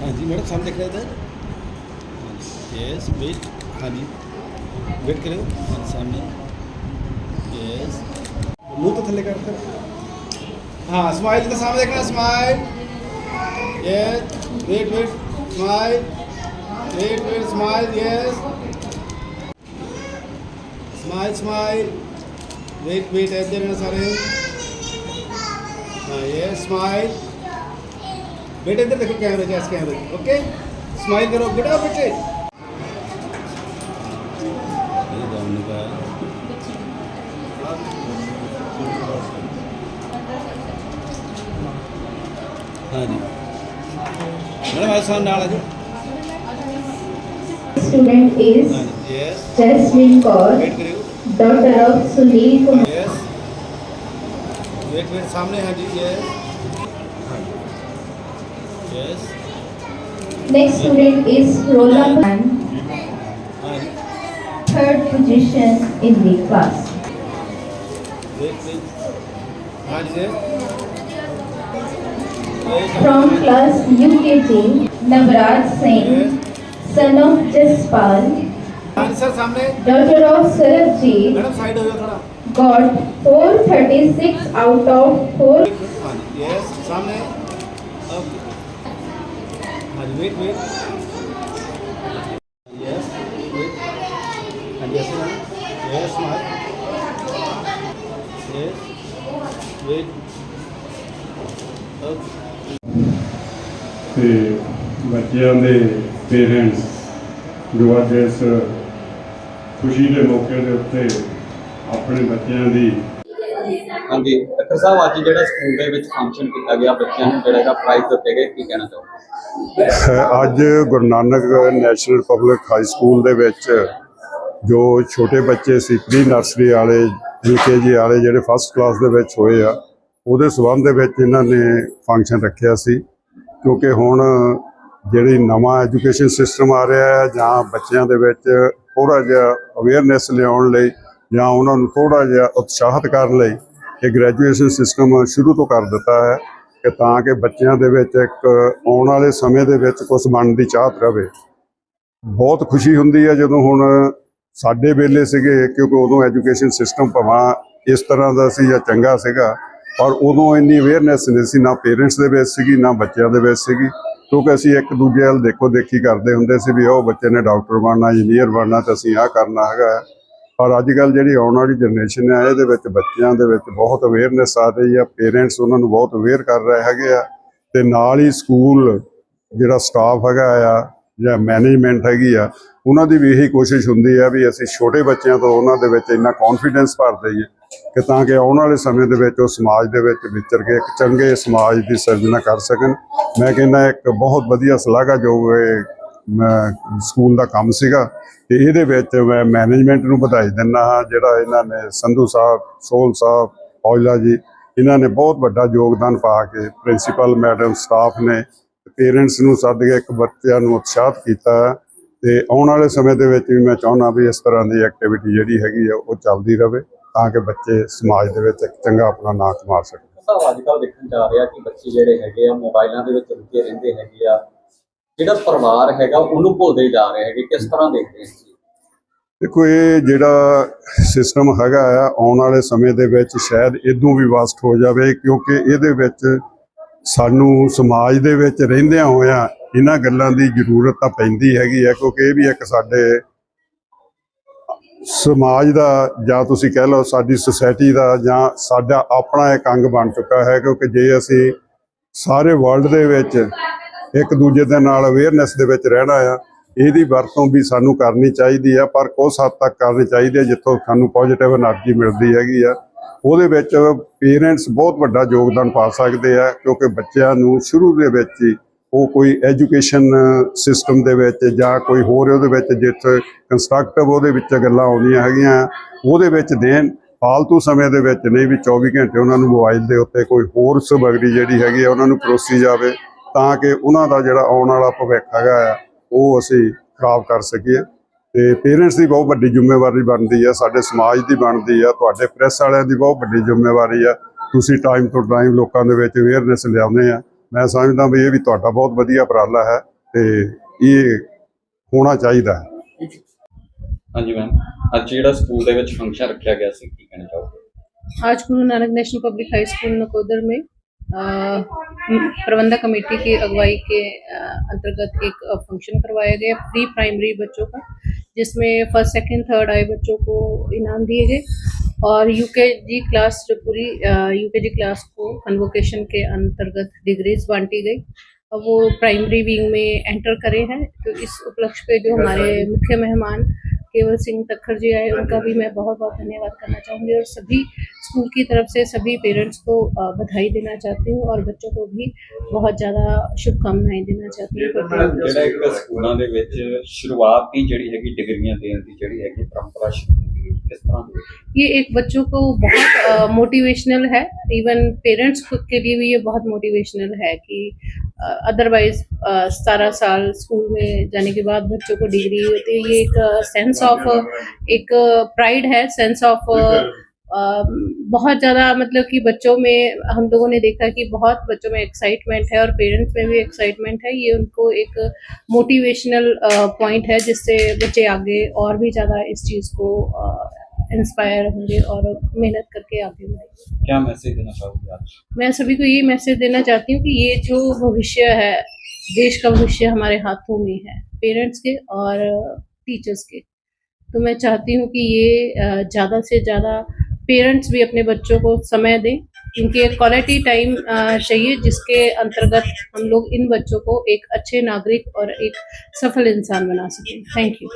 हाँ जी, मैडम, सामने देख रहे थे यस वेट हाँ जी। वेट करो। हाँ सामने। यस मुँह तो थल्ले कर हाँ स्माइल तो सामने देखना smile yes wait wait smile wait wait smile yes smile smile wait wait ऐसे रहना सारे। हाँ यस स्माइल बेटे इधर देखो कैमरे के कैमरे? ओके? स्माइल करो बेटा बेटे हाँ जी। मैडम आज सामने आ जाओ Student is हाँ जी yes Jasmine Kaur, daughter of Sunil Kumar. Yes wait wait सामने हाँ जी yes Yes. Next student is Rosa Khan, third position in the class. From class UKG, Navraj Singh, son of Jaspal, daughter of Sarabjit, got 436 out of 4. Yes, सामने. ਹਾਂਜੀ wait wait yes ਹਾਂਜੀ yes ma'am yes ma'am yes wait ਤੇ ਬੱਚਿਆਂ ਦੇ parents ਜੋ ਅੱਜ ਇਸ ਖੁਸ਼ੀ ਦੇ ਮੌਕੇ ਦੇ ਉੱਤੇ ਆਪਣੇ ਬੱਚਿਆਂ ਦੀ ਹਾਂਜੀ। ਡਾਕਟਰ ਸਾਹਿਬ ਅੱਜ ਜਿਹੜਾ ਸਕੂਲ ਦੇ ਵਿੱਚ ਫੰਕਸ਼ਨ ਕੀਤਾ ਗਿਆ ਬੱਚਿਆਂ ਨੂੰ ਜਿਹੜਾ ਹੈਗਾ ਪ੍ਰਾਈਜ਼ ਦਿੱਤੇ ਗਏ ਕੀ ਕਹਿਣਾ ਚਾਹੋਗੇ? ਅੱਜ Guru Nanak National Public High School ਦੇ ਵਿੱਚ ਜੋ ਛੋਟੇ ਬੱਚੇ ਸੀ ਪ੍ਰੀ ਨਰਸਰੀ ਵਾਲੇ ਯੂਕੇਜੀ ਵਾਲੇ ਜਿਹੜੇ ਫਸਟ ਕਲਾਸ ਦੇ ਵਿੱਚ ਹੋਏ ਆ ਉਹਦੇ ਸਬੰਧ ਦੇ ਵਿੱਚ ਇਹਨਾਂ ਨੇ ਫੰਕਸ਼ਨ ਰੱਖਿਆ ਸੀ। ਕਿਉਂਕਿ ਹੁਣ ਜਿਹੜੀ ਨਵਾਂ ਐਜੂਕੇਸ਼ਨ ਸਿਸਟਮ ਆ ਰਿਹਾ ਹੈ ਜਾਂ ਬੱਚਿਆਂ ਦੇ ਵਿੱਚ ਥੋੜਾ ਜਿਹਾ ਅਵੇਅਰਨੈਸ ਲਿਆਉਣ ਲਈ ਜਾਂ ਉਹਨਾਂ ਨੂੰ ਥੋੜਾ ਜਿਹਾ ਉਤਸ਼ਾਹਿਤ ਕਰਨ ਲਈ ਇਹ ਗ੍ਰੈਜੂਏਸ਼ਨ ਸਿਸਟਮ ਸ਼ੁਰੂ ਤੋਂ ਕਰ ਦਿੱਤਾ ਹੈ ਕਿ ਤਾਂ ਕਿ ਬੱਚਿਆਂ ਦੇ ਵਿੱਚ ਇੱਕ ਆਉਣ ਵਾਲੇ ਸਮੇਂ ਦੇ ਵਿੱਚ ਕੁਝ ਬਣਨ ਦੀ ਚਾਹਤ ਰਵੇ। ਬਹੁਤ ਖੁਸ਼ੀ ਹੁੰਦੀ ਹੈ ਜਦੋਂ ਹੁਣ ਸਾਡੇ ਵੇਲੇ ਸੀਗੇ, ਕਿਉਂਕਿ ਉਦੋਂ ਐਜੂਕੇਸ਼ਨ ਸਿਸਟਮ ਭਾਵੇਂ ਇਸ ਤਰ੍ਹਾਂ ਦਾ ਸੀ ਜਾਂ ਚੰਗਾ ਸੀਗਾ, ਪਰ ਉਦੋਂ ਇੰਨੀ ਅਵੇਅਰਨੈਸ ਨਹੀਂ ਸੀ, ਨਾ ਪੇਰੈਂਟਸ ਦੇ ਵਿੱਚ ਸੀਗੀ, ਨਾ ਬੱਚਿਆਂ ਦੇ ਵਿੱਚ ਸੀਗੀ। ਕਿਉਂਕਿ ਅਸੀਂ ਇੱਕ ਦੂਜੇ ਵੱਲ ਦੇਖੋ ਦੇਖੀ ਕਰਦੇ ਹੁੰਦੇ ਸੀ ਵੀ ਉਹ ਬੱਚੇ ਨੇ ਡਾਕਟਰ ਬਣਨਾ ਇੰਜੀਨੀਅਰ ਬਣਨਾ ਤੇ ਅਸੀਂ ਆਹ ਕਰਨਾ ਹੈਗਾ। ਹੈ। ਪਰ ਅੱਜ ਕੱਲ ਜਿਹੜੀ ਆਉਣ ਵਾਲੀ ਜਨਰੇਸ਼ਨ ਹੈ, ਇਹਦੇ ਵਿੱਚ ਬੱਚਿਆਂ ਦੇ ਵਿੱਚ ਬਹੁਤ ਅਵੇਅਰਨੈਸ ਆ ਰਹੀ ਆ ਪੇਰੈਂਟਸ ਉਹਨਾਂ ਨੂੰ ਬਹੁਤ ਅਵੇਅਰ ਕਰ ਰਹੇ ਹੈਗੇ ਆ ਤੇ ਨਾਲ ਹੀ ਸਕੂਲ ਜਿਹੜਾ ਸਟਾਫ ਹੈਗਾ ਆ, ਜਾਂ ਮੈਨੇਜਮੈਂਟ ਹੈਗੀ ਆ, ਉਹਨਾਂ ਦੀ ਵੀ ਇਹੀ ਕੋਸ਼ਿਸ਼ ਹੁੰਦੀ ਆ ਵੀ ਅਸੀਂ ਛੋਟੇ ਬੱਚਿਆਂ ਤੋਂ ਉਹਨਾਂ ਦੇ ਵਿੱਚ ਇੰਨਾ ਕੌਨਫੀਡੈਂਸ ਭਰ ਦਈਏ ਕਿ ਤਾਂ ਕਿ ਆਉਣ ਵਾਲੇ ਸਮੇਂ ਦੇ ਵਿੱਚ ਉਹ ਸਮਾਜ ਦੇ ਵਿੱਚ ਵਿਚਰ ਕੇ ਇੱਕ ਚੰਗੇ ਸਮਾਜ ਦੀ ਸਿਰਜਣਾ ਕਰ ਸਕਣ ਮੈਂ ਕਹਿੰਦਾ ਇੱਕ ਬਹੁਤ ਵਧੀਆ ਸ਼ਲਾਘਾਯੋਗ ਇਹ ਸਕੂਲ ਦਾ ਕੰਮ ਸੀਗਾ ਤੇ ਇਹਦੇ ਵਿੱਚ ਮੈਂ ਮੈਨੇਜਮੈਂਟ ਨੂੰ ਵਧਾਈ ਦਿੰਦਾ ਹਾਂ, ਜਿਹੜਾ ਇਹਨਾਂ ਨੇ ਸੰਧੂ ਸਾਹਿਬ, ਸੋਹਲ ਸਾਹਿਬ, ਔਜਲਾ ਜੀ, ਇਹਨਾਂ ਨੇ ਬਹੁਤ ਵੱਡਾ ਯੋਗਦਾਨ ਪਾ ਕੇ ਪ੍ਰਿੰਸੀਪਲ ਮੈਡਮ ਸਟਾਫ ਨੇ ਪੇਰੈਂਟਸ ਨੂੰ ਸੱਦ ਕੇ ਇੱਕ ਬੱਚਿਆਂ ਨੂੰ ਉਤਸ਼ਾਹਿਤ ਕੀਤਾ ਹੈ ਤੇ ਆਉਣ ਵਾਲੇ ਸਮੇਂ ਦੇ ਵਿੱਚ ਵੀ ਮੈਂ ਚਾਹੁੰਦਾ ਵੀ ਇਸ ਤਰ੍ਹਾਂ ਦੀ ਐਕਟੀਵਿਟੀ ਜਿਹੜੀ ਹੈਗੀ ਆ, ਉਹ ਚੱਲਦੀ ਰਹੇ ਤਾਂ ਕਿ ਬੱਚੇ ਸਮਾਜ ਦੇ ਵਿੱਚ ਇੱਕ ਚੰਗਾ ਆਪਣਾ ਨਾਂ ਕਮਾ ਸਕਣ। ਸਾਹਿਬ, ਅੱਜ ਕੱਲ੍ਹ ਦੇਖਣ ਜਾ ਰਿਹਾ ਕਿ ਬੱਚੇ ਜਿਹੜੇ ਹੈਗੇ ਆ ਮੋਬਾਈਲਾਂ ਦੇ ਵਿੱਚ ਰੁੱਝੇ ਰਹਿੰਦੇ ਹੈਗੇ ਆ ਜਿਹੜਾ ਪਰਿਵਾਰ ਹੈਗਾ, ਉਹਨੂੰ ਭੁੱਲਦੇ ਜਾ ਰਹੇ ਹੈਗੇ, ਕਿਸ ਤਰ੍ਹਾਂ ਦੇਖਦੇ ਹੋ? ਦੇਖੋ, ਇਹ ਜਿਹੜਾ ਸਿਸਟਮ ਹੈਗਾ ਆ, ਆਉਣ ਵਾਲੇ ਸਮੇਂ ਦੇ ਵਿੱਚ ਸ਼ਾਇਦ ਇਦੋਂ ਵੀ ਵਸਟ ਹੋ ਜਾਵੇ, ਕਿਉਂਕਿ ਇਹਦੇ ਵਿੱਚ ਸਾਨੂੰ ਸਮਾਜ ਦੇ ਵਿੱਚ ਰਹਿੰਦਿਆਂ ਹੋਇਆਂ ਇਹਨਾਂ ਗੱਲਾਂ ਦੀ ਜ਼ਰੂਰਤ ਤਾਂ ਪੈਂਦੀ ਹੈਗੀ ਹੈ ਕਿਉਂਕਿ ਇਹ ਵੀ ਇੱਕ ਸਾਡੇ ਸਮਾਜ ਦਾ, ਜਾਂ ਤੁਸੀਂ ਕਹਿ ਲਓ ਸਾਡੀ ਸੁਸਾਇਟੀ ਦਾ, ਜਾਂ ਸਾਡਾ ਆਪਣਾ ਇੱਕ ਅੰਗ ਬਣ ਚੁੱਕਾ ਹੈ, ਕਿਉਂਕਿ ਜੇ ਅਸੀਂ ਸਾਰੇ ਵਰਲਡ ਦੇ ਵਿੱਚ ਇੱਕ ਦੂਜੇ ਦੇ ਨਾਲ ਅਵੇਅਰਨੈਸ ਦੇ ਵਿੱਚ ਰਹਿਣਾ ਆ। ਇਹਦੀ ਵਰਤੋਂ ਵੀ ਸਾਨੂੰ ਕਰਨੀ ਚਾਹੀਦੀ ਆ, ਪਰ ਕੁਝ ਹੱਦ ਤੱਕ ਕਰਨੀ ਚਾਹੀਦੀ ਹੈ ਜਿੱਥੋਂ ਸਾਨੂੰ ਪੋਜ਼ਿਟਿਵ એનર્ਜੀ ਮਿਲਦੀ ਹੈਗੀ ਆ। ਉਹਦੇ ਵਿੱਚ ਪੇਰੈਂਟਸ ਬਹੁਤ ਵੱਡਾ ਯੋਗਦਾਨ ਪਾ ਸਕਦੇ ਆ, ਕਿਉਂਕਿ ਬੱਚਿਆਂ ਨੂੰ ਸ਼ੁਰੂ ਦੇ ਵਿੱਚ ਹੀ ਉਹ ਕੋਈ ਐਜੂਕੇਸ਼ਨ ਸਿਸਟਮ ਦੇ ਵਿੱਚ ਜਾਂ ਕੋਈ ਹੋਰ ਉਹਦੇ ਵਿੱਚ ਜਿੱਥੇ ਕੰਸਟਰਕਟਿਵ ਉਹਦੇ ਵਿੱਚ ਗੱਲਾਂ ਆਉਂਦੀਆਂ ਹੈਗੀਆਂ, ਉਹਦੇ ਵਿੱਚ ਦੇਣ। ਫਾਲਤੂ ਸਮੇਂ ਦੇ ਵਿੱਚ ਨਹੀਂ ਵੀ 24 ਘੰਟੇ ਉਹਨਾਂ ਨੂੰ ਮੋਬਾਈਲ ਦੇ ਉੱਤੇ ਕੋਈ ਹੋਰ ਸਮਗਰੀ ਜਿਹੜੀ ਹੈਗੀ ਆ, ਉਹਨਾਂ ਨੂੰ ਪਰੋਸੀ ਜਾਵੇ। ਤਾਂ ਕਿ ਉਹਨਾਂ ਦਾ ਜਿਹੜਾ ਆਉਣ ਵਾਲਾ ਭਵਿੱਖ ਹੈਗਾ ਆ ਉਹ ਅਸੀਂ ਖਰਾਬ ਕਰ ਸਕੀਏ ਤੇ ਪੇਰੈਂਟਸ ਦੀ ਬਹੁਤ ਵੱਡੀ ਜ਼ਿੰਮੇਵਾਰੀ ਬਣਦੀ ਆ ਸਾਡੇ ਸਮਾਜ ਦੀ ਬਣਦੀ ਆ ਤੁਹਾਡੇ ਪ੍ਰੈਸ ਵਾਲਿਆਂ ਦੀ ਬਹੁਤ ਵੱਡੀ ਜ਼ਿੰਮੇਵਾਰੀ ਆ ਤੁਸੀਂ ਟਾਈਮ ਤੋਂ ਟਾਈਮ ਲੋਕਾਂ ਦੇ ਵਿੱਚ ਅਵੇਅਰਨੈਸ ਲਿਆਉਂਦੇ ਆ ਮੈਂ ਸਮਝਦਾ ਵੀ ਇਹ ਵੀ ਤੁਹਾਡਾ ਬਹੁਤ ਵਧੀਆ ਉਪਰਾਲਾ ਹੈ ਤੇ ਇਹ ਹੋਣਾ ਚਾਹੀਦਾ ਹੈ ਹਾਂਜੀ ਮੈਮ ਅੱਜ ਜਿਹੜਾ ਸਕੂਲ ਦੇ ਵਿੱਚ ਫੰਕਸ਼ਨ ਰੱਖਿਆ ਗਿਆ ਸੀ ਕੀ ਕਹਿਣਾ ਚਾਹੋਗੇ आज Guru Nanak National Public High School Nakodar में अ, प्रबंधक कमेटी की अगुवाई के अंतर्गत एक फ़ंक्शन करवाया गया प्री प्राइमरी बच्चों का, जिसमें फ़र्स्ट सेकंड थर्ड आए बच्चों को इनाम दिए गए और यूकेजी क्लास जो पूरी यूकेजी क्लास को कन्वोकेशन के अंतर्गत डिग्रीज बांटी गई। अब वो प्राइमरी विंग में एंटर करे हैं तो इस उपलक्ष्य पे जो हमारे मुख्य मेहमान केवल सिंह तखर जी आए उनका भी मैं बहुत बहुत धन्यवाद करना चाहूँगी और सभी स्कूल की तरफ से सभी पेरेंट्स को अ, बधाई देना चाहती हूँ और बच्चों को भी बहुत ज़्यादा शुभकामनाएं देना चाहती हूँ प्रत्येक ਜਿਹੜਾ ਇੱਕ ਸਕੂਲਾਂ ਦੇ ਵਿੱਚ ਸ਼ੁਰੂਆਤੀ ਜਿਹੜੀ ਹੈਗੀ ਡਿਗਰੀਆਂ ਦੇਣ ਦੀ ਜਿਹੜੀ ਹੈਗੀ ਪਰੰਪਰਾ ਸ਼ੁਰੂ ਕੀਤੀ ਗਈ ਕਿਸ ਤਰ੍ਹਾਂ ਦੀ ये एक बच्चों को बहुत मोटिवेशनल है इवन पेरेंट्स खुद के लिए भी ये बहुत मोटिवेशनल है कि अदरवाइज़ सतारह साल स्कूल में जाने के बाद बच्चों को डिग्री होती है, ये एक सेंस ऑफ़ एक प्राइड है सेंस ऑफ़ बहुत ज़्यादा मतलब कि बच्चों में हम लोगों ने देखा कि बहुत बच्चों में एक्साइटमेंट है और पेरेंट्स में भी एक्साइटमेंट है, ये उनको एक मोटिवेशनल पॉइंट है जिससे बच्चे आगे और भी ज़्यादा इस चीज़ को इंस्पायर होंगे और मेहनत करके आगे बढ़ेंगे। क्या मैसेज देना चाहोगे आज? मैं सभी को ये मैसेज देना चाहती हूँ कि ये जो भविष्य है देश का भविष्य हमारे हाथों में है पेरेंट्स के और टीचर्स के। तो मैं चाहती हूँ कि ये ज़्यादा से ज़्यादा पेरेंट्स भी अपने बच्चों को समय दें। क्योंकि एक क्वालिटी टाइम चाहिए जिसके अंतर्गत हम लोग इन बच्चों को एक अच्छे नागरिक और एक सफल इंसान बना सकें। Thank you